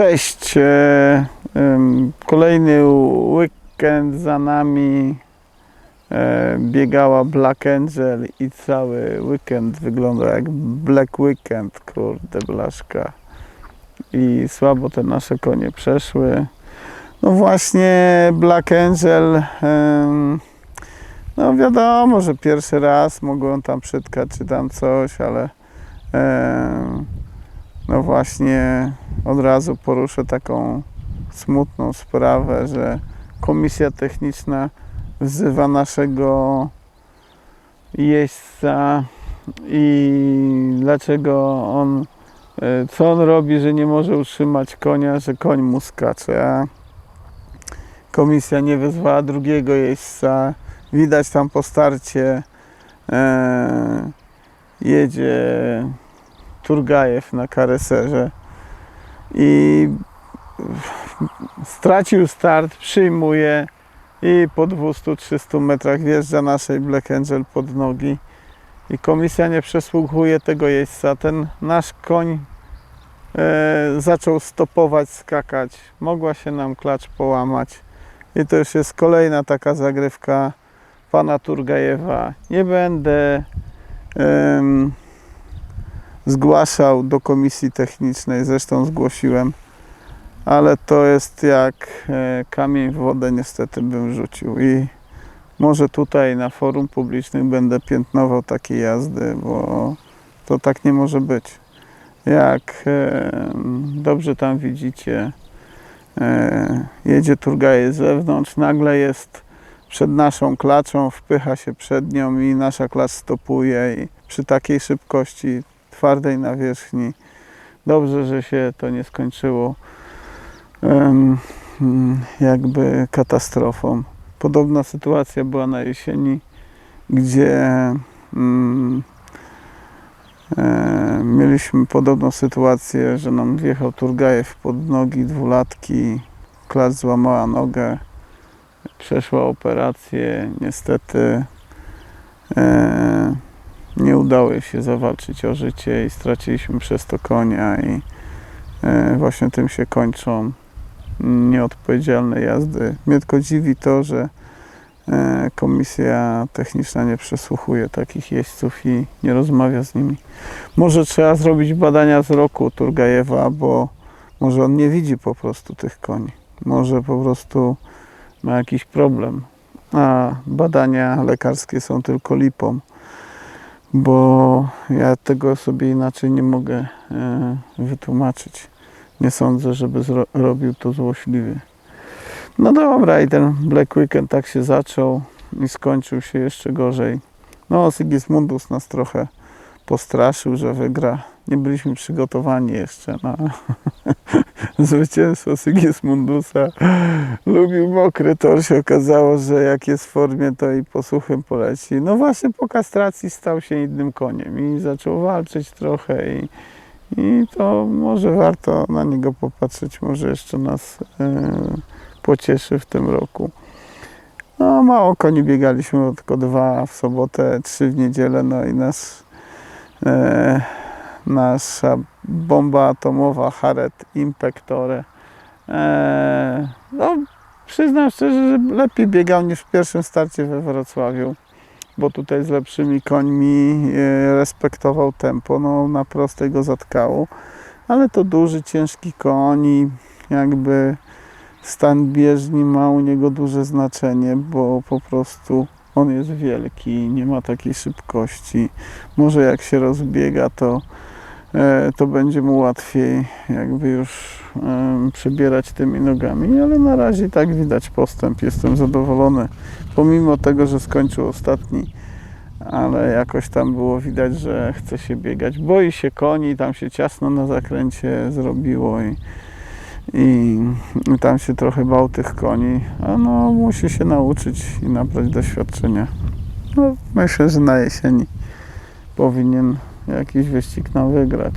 Cześć. e, Kolejny weekend za nami. E, Biegała Black Angel i cały weekend wygląda jak Black Weekend, kurde blaszka. I słabo te nasze konie przeszły. No właśnie Black Angel, no wiadomo, że pierwszy raz mogłem tam przytkać czy tam coś, ale no właśnie od razu poruszę taką smutną sprawę, że komisja techniczna wzywa naszego jeźdźca i dlaczego on, e, co on robi, że nie może utrzymać konia, że koń mu skacze, a komisja nie wezwała drugiego jeźdźca. Widać tam po starcie e, jedzie Turgajew na kareserze i stracił start, przyjmuje i po 200-300 metrach wjeżdża naszej Black Angel pod nogi i komisja nie przesłuchuje tego jeźdźca. Ten nasz koń e, zaczął stopować, skakać. Mogła się nam klacz połamać i to już jest kolejna taka zagrywka pana Turgajewa. Nie będę em, zgłaszał do komisji technicznej, zresztą zgłosiłem, ale to jest jak e, kamień w wodę niestety bym rzucił i może tutaj na forum publicznym będę piętnował takie jazdy, bo to tak nie może być. Jak e, dobrze tam widzicie, e, jedzie Turgaje z zewnątrz, nagle jest przed naszą klaczą, wpycha się przed nią i nasza klacz stopuje i przy takiej szybkości twardej nawierzchni. Dobrze, że się to nie skończyło jakby katastrofą. Podobna sytuacja była na jesieni, gdzie mm, e, mieliśmy podobną sytuację, że nam wjechał Turgajew pod nogi dwulatki, klacz złamała nogę, przeszła operację, niestety e, nie udało się zawalczyć o życie i straciliśmy przez to konia i e, właśnie tym się kończą nieodpowiedzialne jazdy. Mnie tylko dziwi to, że e, komisja techniczna nie przesłuchuje takich jeźdźców i nie rozmawia z nimi. Może trzeba zrobić badania wzroku Turgajewa, bo może on nie widzi po prostu tych koni. Może po prostu ma jakiś problem. A badania lekarskie są tylko lipą bo ja tego sobie inaczej nie mogę e, wytłumaczyć. Nie sądzę, żeby robił to złośliwie. No dobra, i ten Black Weekend tak się zaczął i skończył się jeszcze gorzej. No, Sigismundus nas trochę postraszył, że wygra. Nie byliśmy przygotowani jeszcze na zwycięstwo Sigismundusa. Lubił mokry tor. Się okazało, że jak jest w formie, to i posłuchem poleci. No właśnie po kastracji stał się innym koniem i zaczął walczyć trochę i, i to może warto na niego popatrzeć. Może jeszcze nas e, pocieszy w tym roku. No mało koni biegaliśmy, tylko dwa w sobotę, trzy w niedzielę, no i nas e, nasza bomba atomowa Haret Impectore. E, no, przyznam szczerze, że lepiej biegał niż w pierwszym starcie we Wrocławiu, bo tutaj z lepszymi końmi e, respektował tempo, no na prostej go zatkało, ale to duży, ciężki koń i jakby stan bieżni ma u niego duże znaczenie, bo po prostu on jest wielki, nie ma takiej szybkości. Może jak się rozbiega, to, to będzie mu łatwiej jakby już przebierać tymi nogami, ale na razie tak widać postęp. Jestem zadowolony, pomimo tego, że skończył ostatni, ale jakoś tam było widać, że chce się biegać. Boi się koni, tam się ciasno na zakręcie zrobiło i, i i tam się trochę bał tych koni, a no musi się nauczyć i nabrać doświadczenia. No, myślę, że na jesieni powinien jakiś wyścig nam wygrać.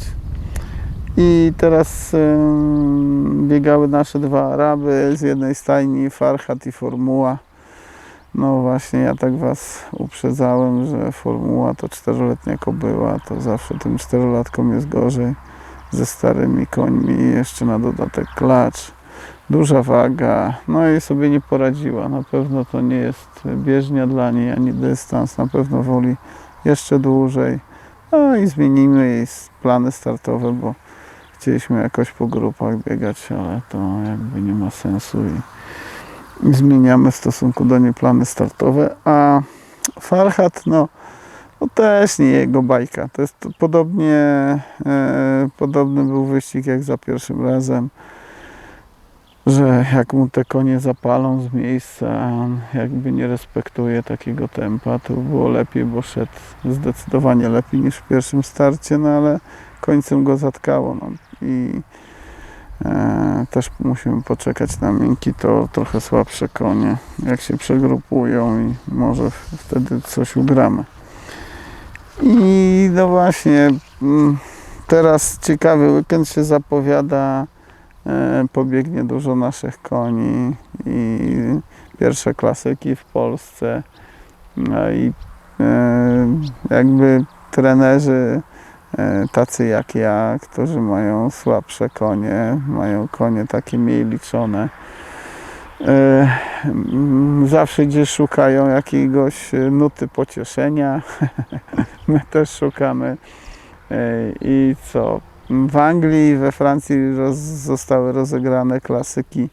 I teraz ym, biegały nasze dwa Araby z jednej stajni, Farhat i Formuła. No właśnie, ja tak Was uprzedzałem, że Formuła to czteroletnia kobyła, to zawsze tym czterolatkom jest gorzej. ze starymi końmi, jeszcze na dodatek klacz, duża waga, no i sobie nie poradziła. Na pewno to nie jest bieżnia dla niej, ani dystans, na pewno woli jeszcze dłużej. No i zmienimy plany startowe, bo chcieliśmy jakoś po grupach biegać, ale to jakby nie ma sensu i, i zmieniamy w stosunku do niej plany startowe, a Farhat, no, no też nie jego bajka. To jest to podobnie, e, podobny był wyścig jak za pierwszym razem, że jak mu te konie zapalą z miejsca, on jakby nie respektuje takiego tempa, to było lepiej, bo szedł zdecydowanie lepiej niż w pierwszym starcie, no ale końcem go zatkało. No. I e, też musimy poczekać na miękki, to trochę słabsze konie, jak się przegrupują i może wtedy coś ugramy. I no właśnie, mm, teraz ciekawy weekend się zapowiada. E, Pobiegnie dużo naszych koni i pierwsze klasyki w Polsce. No i e, jakby trenerzy e, tacy jak ja, którzy mają słabsze konie, mają konie takie mniej liczone. Zawsze gdzieś szukają jakiegoś nuty pocieszenia. My też szukamy. I co? W Anglii i we Francji roz, zostały rozegrane klasyki.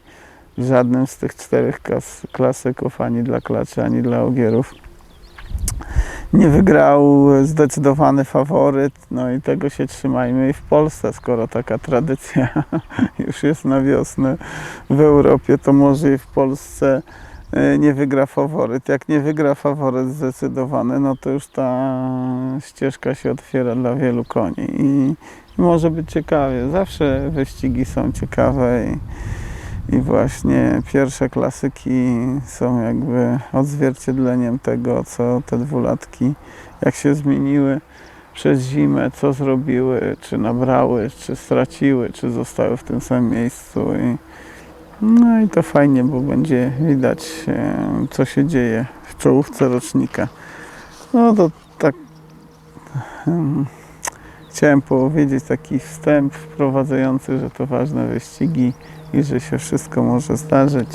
Żadnym z tych czterech klas, klasyków, ani dla klaczy, ani dla ogierów, nie wygrał zdecydowany faworyt. No i tego się trzymajmy i w Polsce, skoro taka tradycja już jest na wiosnę w Europie, to może i w Polsce e, nie wygra faworyt. Jak nie wygra faworyt zdecydowany, no to już ta ścieżka się otwiera dla wielu koni i może być ciekawie. Zawsze wyścigi są ciekawe i, i właśnie pierwsze klasyki są jakby odzwierciedleniem tego, co te dwulatki, jak się zmieniły przez zimę, co zrobiły, czy nabrały, czy straciły, czy zostały w tym samym miejscu. I, no i to fajnie, bo będzie widać, e, co się dzieje w czołówce rocznika. No to tak em, chciałem powiedzieć taki wstęp wprowadzający, że to ważne wyścigi i że się wszystko może zdarzyć.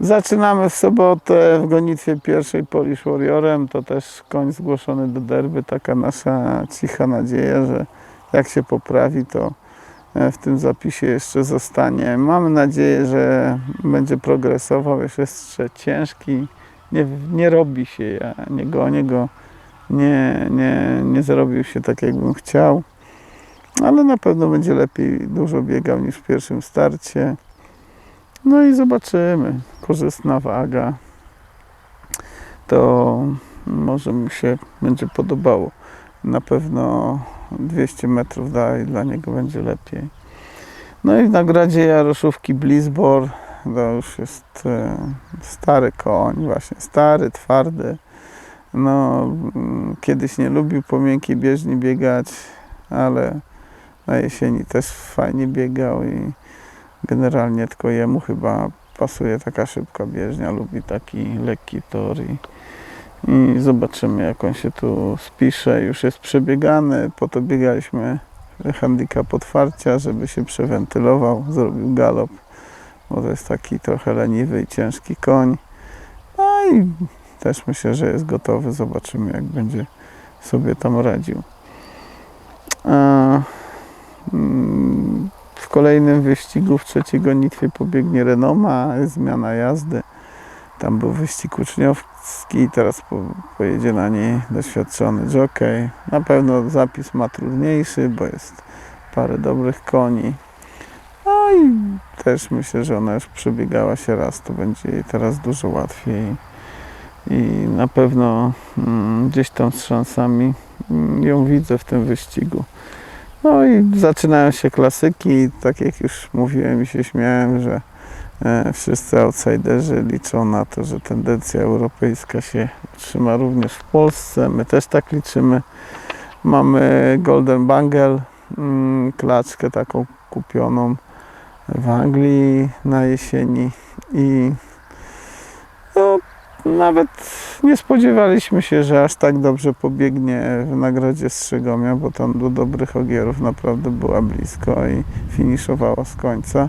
Zaczynamy w sobotę w gonitwie pierwszej Polish Warriorem. To też koń zgłoszony do derby. Taka nasza cicha nadzieja, że jak się poprawi, to e, w tym zapisie jeszcze zostanie. Mamy nadzieję, że będzie progresował. Jest jeszcze ciężki. Nie, nie robi się. Ja nie gonię go. Nie, nie, nie zrobił się tak, jakbym chciał. Ale na pewno będzie lepiej dużo biegał niż w pierwszym starcie. No i zobaczymy. Korzystna waga. To może mi się będzie podobało. Na pewno 200 metrów dalej dla niego będzie lepiej. No i w nagrodzie Jaroszówki Blizbor to już jest e, stary koń, właśnie stary, twardy. No, kiedyś nie lubił po miękkiej bieżni biegać, ale na jesieni też fajnie biegał i generalnie tylko jemu chyba pasuje taka szybka bieżnia, lubi taki lekki tor i, i zobaczymy jak on się tu spisze. Już jest przebiegany, po to biegaliśmy handicap otwarcia, żeby się przewentylował, zrobił galop, bo to jest taki trochę leniwy i ciężki koń. No i też myślę, że jest gotowy, zobaczymy jak będzie sobie tam radził. Mm, w kolejnym wyścigu, w trzeciej gonitwie pobiegnie Renoma, zmiana jazdy. Tam był wyścig uczniowski, teraz po, pojedzie na niej doświadczony jockey. Na pewno zapis ma trudniejszy, bo jest parę dobrych koni. No i też myślę, że ona już przebiegała się raz, to będzie jej teraz dużo łatwiej. I na pewno mm, gdzieś tam z szansami mm, ją widzę w tym wyścigu. No i zaczynają się klasyki. Tak jak już mówiłem i się śmiałem, że e, wszyscy outsiderzy liczą na to, że tendencja europejska się utrzyma również w Polsce. My też tak liczymy. Mamy Golden Bangle, mm, klaczkę taką kupioną w Anglii na jesieni i nawet nie spodziewaliśmy się, że aż tak dobrze pobiegnie w nagrodzie Strzygomia, bo tam do dobrych ogierów naprawdę była blisko i finiszowała z końca.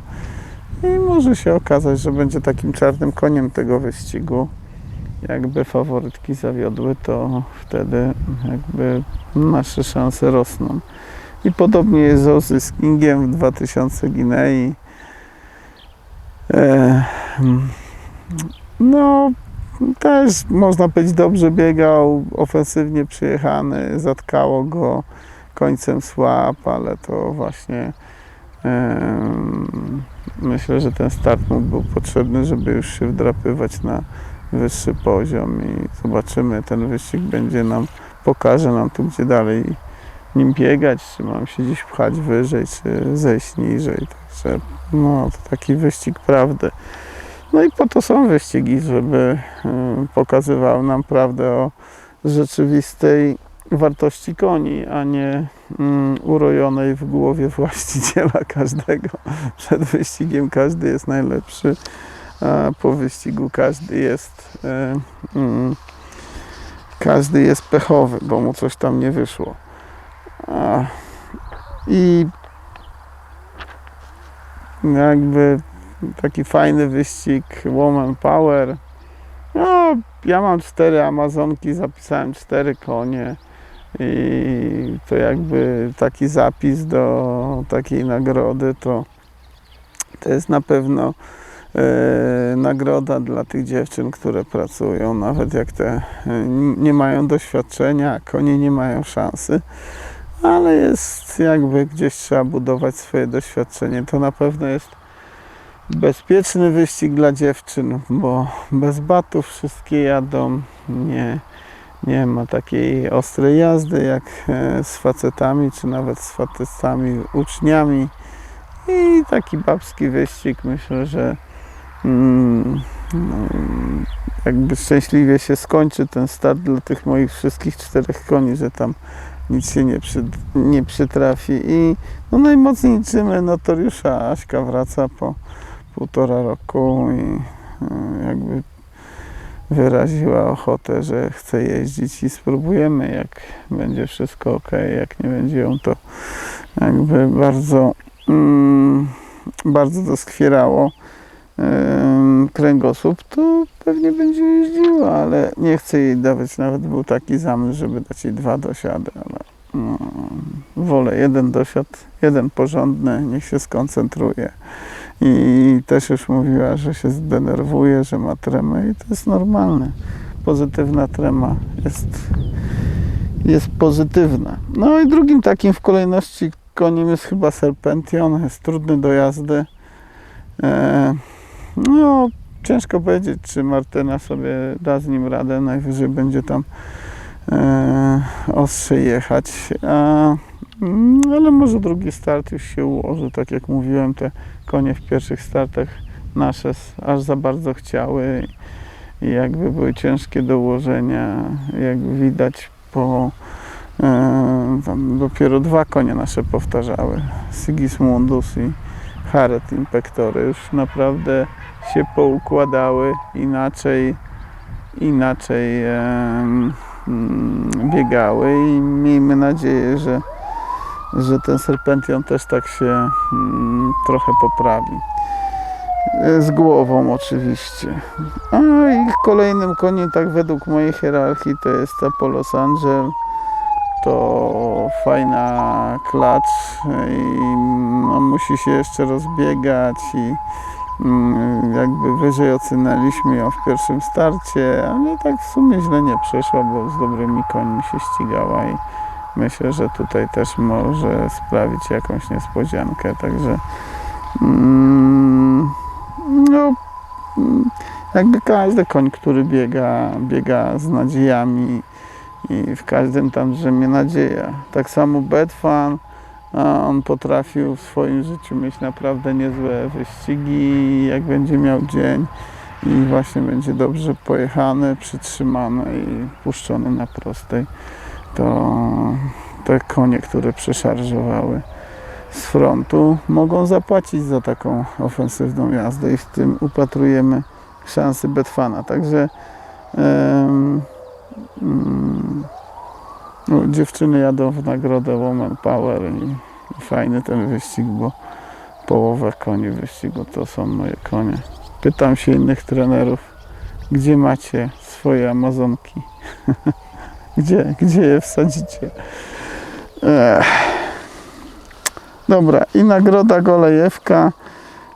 I może się okazać, że będzie takim czarnym koniem tego wyścigu. Jakby faworytki zawiodły, to wtedy jakby nasze szanse rosną. I podobnie jest z Ozzy Kingiem w 2000 Ginei. E, no, też można powiedzieć dobrze biegał, ofensywnie przyjechany, zatkało go końcem słab, ale to właśnie myślę, że ten start mu był potrzebny, żeby już się wdrapywać na wyższy poziom i zobaczymy, ten wyścig będzie nam, pokaże nam tu, gdzie dalej nim biegać, czy mam się gdzieś pchać wyżej, czy zejść niżej, także no, to taki wyścig prawdy. No i po to są wyścigi, żeby y, pokazywał nam prawdę o rzeczywistej wartości koni, a nie mm, urojonej w głowie właściciela każdego. Przed wyścigiem każdy jest najlepszy, a po wyścigu każdy jest y, mm, każdy jest pechowy, bo mu coś tam nie wyszło. I jakby taki fajny wyścig Woman Power. No, ja mam cztery Amazonki, zapisałem cztery konie i to jakby taki zapis do takiej nagrody to, to jest na pewno e, nagroda dla tych dziewczyn, które pracują, nawet jak te e, nie mają doświadczenia, konie nie mają szansy, ale jest jakby gdzieś trzeba budować swoje doświadczenie. To na pewno jest bezpieczny wyścig dla dziewczyn, bo bez batów wszystkie jadą. Nie, nie ma takiej ostrej jazdy jak e, z facetami, czy nawet z facetami uczniami. I taki babski wyścig myślę, że mm, no, jakby szczęśliwie się skończy ten start dla tych moich wszystkich czterech koni, że tam nic się nie, przy, nie przytrafi. I no najmocniej liczymy notoriusza. Aśka wraca po półtora roku i e, jakby wyraziła ochotę, że chce jeździć i spróbujemy, jak będzie wszystko ok, jak nie będzie ją to jakby bardzo mm, bardzo doskwierało kręgosłup, to pewnie będzie jeździła, ale nie chcę jej dawać, nawet był taki zamysł, żeby dać jej dwa dosiady, ale no, wolę jeden dosiad, jeden porządny, niech się skoncentruje. I też już mówiła, że się zdenerwuje, że ma tremę i to jest normalne. Pozytywna trema jest, jest pozytywna. No i drugim takim w kolejności koniem jest chyba Serpention, jest trudny do jazdy. E, no, ciężko powiedzieć, czy Martyna sobie da z nim radę, najwyżej będzie tam e, ostrzej jechać. A, ale może drugi start już się ułoży, tak jak mówiłem, te konie w pierwszych startach nasze aż za bardzo chciały. I jakby były ciężkie do ułożenia, jak widać po e, dopiero dwa konie nasze powtarzały, Sigismundus i Haret Impektory już naprawdę się poukładały inaczej inaczej mm, biegały i miejmy nadzieję, że że ten Serpention też tak się mm, trochę poprawi. E, Z głową oczywiście. A i kolejnym koniem, tak według mojej hierarchii, to jest Apollos Angel. To fajna klacz i no, musi się jeszcze rozbiegać i mm, jakby wyżej ocenialiśmy ją w pierwszym starcie, ale tak w sumie źle nie przeszła, bo z dobrymi końmi się ścigała i myślę, że tutaj też może sprawić jakąś niespodziankę, także mm, no mm, jakby każdy koń, który biega, biega z nadziejami i w każdym tam drzemie nadzieja. Tak samo Betfan, on potrafił w swoim życiu mieć naprawdę niezłe wyścigi, jak będzie miał dzień i właśnie będzie dobrze pojechany, przytrzymany i puszczony na prostej to te konie, które przeszarżowały z frontu, mogą zapłacić za taką ofensywną jazdę i w tym upatrujemy szansy Betfana. Także mm, no, dziewczyny jadą w nagrodę Woman Power i, i fajny ten wyścig, bo połowę koni wyścigu to są moje konie. Pytam się innych trenerów, gdzie macie swoje Amazonki? gdzie, gdzie je wsadzicie? Ech. Dobra, i nagroda Golejewka.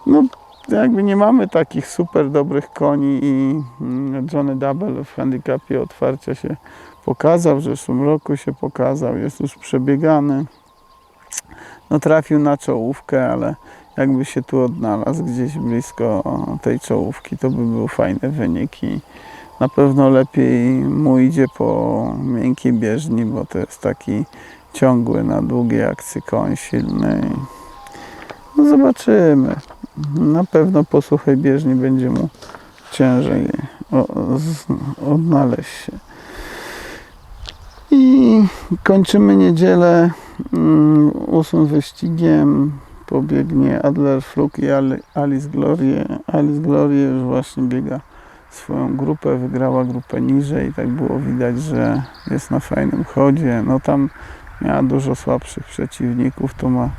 No, jakby nie mamy takich super dobrych koni i mm, Johnny Double w handicapie otwarcia się pokazał, w zeszłym roku się pokazał, jest już przebiegany. No trafił na czołówkę, ale jakby się tu odnalazł gdzieś blisko tej czołówki, to by był fajny wynik i na pewno lepiej mu idzie po miękkiej bieżni, bo to jest taki ciągły na długiej akcji koń silny. No zobaczymy. Na pewno po suchej bieżni będzie mu ciężej odnaleźć się. I kończymy niedzielę mm, ósmym wyścigiem. Pobiegnie Adler Flug i Ali- Alice Glorie. Alice Glorie już właśnie biega swoją grupę, wygrała grupę niżej. Tak było widać, że jest na fajnym chodzie. No tam miała dużo słabszych przeciwników, to ma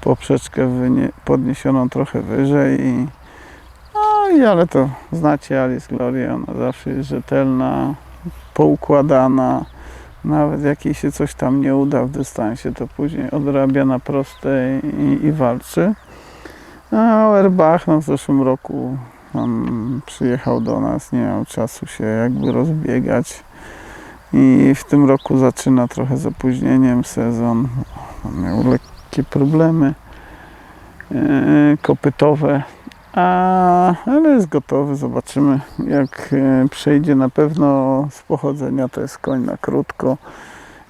poprzeczkę podniesioną trochę wyżej. I, no i ale to znacie Alice Gloria, ona zawsze jest rzetelna, poukładana. Nawet jak jej się coś tam nie uda w dystansie, to później odrabia na prostej i, i walczy. A Auerbach no, w zeszłym roku on przyjechał do nas, nie miał czasu się jakby rozbiegać. I w tym roku zaczyna trochę z opóźnieniem sezon. On miał lekkie problemy e, kopytowe, a, ale jest gotowy. Zobaczymy, jak e, przejdzie. Na pewno z pochodzenia to jest koń na krótko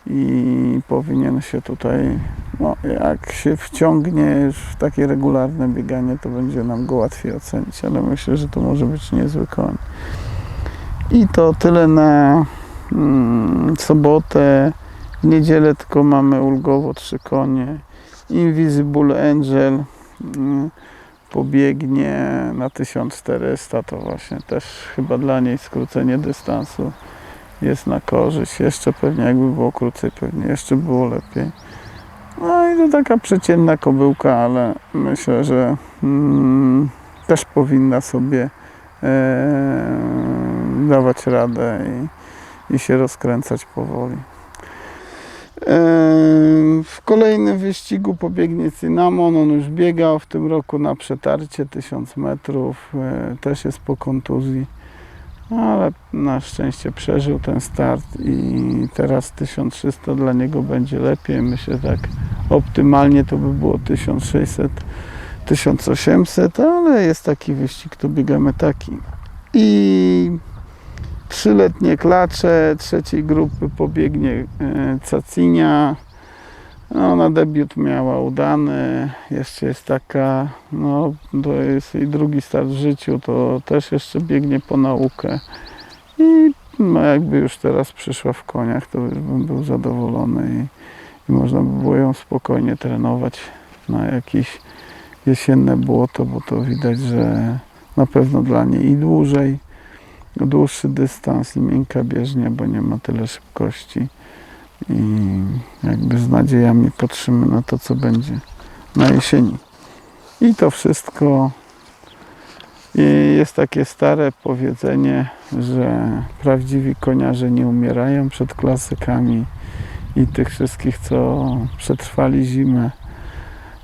i powinien się tutaj, no, jak się wciągnie już w takie regularne bieganie, to będzie nam go łatwiej ocenić, ale myślę, że to może być niezły koń. I to tyle na mm, sobotę. W niedzielę tylko mamy ulgowo trzy konie. Invisible Angel mm, pobiegnie na 1400, to właśnie też chyba dla niej skrócenie dystansu jest na korzyść. Jeszcze pewnie jakby było krócej, pewnie jeszcze było lepiej. No i to taka przeciętna kobyłka, ale myślę, że mm, też powinna sobie e, dawać radę i, i się rozkręcać powoli. E, W kolejnym wyścigu pobiegnie Cynamon. On już biegał w tym roku na przetarcie 1000 metrów. E, Też jest po kontuzji, ale na szczęście przeżył ten start i teraz 1300 dla niego będzie lepiej. Myślę tak optymalnie to by było 1600, 1800, ale jest taki wyścig, to biegamy taki. I trzyletnie klacze trzeciej grupy pobiegnie e, Cacinia. No, na debiut miała udany. Jeszcze jest taka, no to jest jej drugi start w życiu, to też jeszcze biegnie po naukę. I no, jakby już teraz przyszła w koniach, to bym był zadowolony i, i można by było ją spokojnie trenować na jakieś jesienne błoto, bo to widać, że na pewno dla niej i dłużej dłuższy dystans i miękka bieżnia, bo nie ma tyle szybkości i jakby z nadziejami patrzymy na to, co będzie na jesieni. I to wszystko I jest takie stare powiedzenie, że prawdziwi koniarze nie umierają przed klasykami i tych wszystkich, co przetrwali zimę,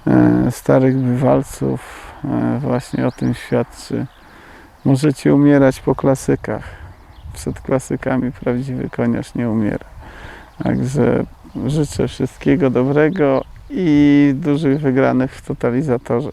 e, starych bywalców, e, właśnie o tym świadczy. Możecie umierać po klasykach. Przed klasykami prawdziwy koniarz nie umiera. Także życzę wszystkiego dobrego i dużych wygranych w totalizatorze.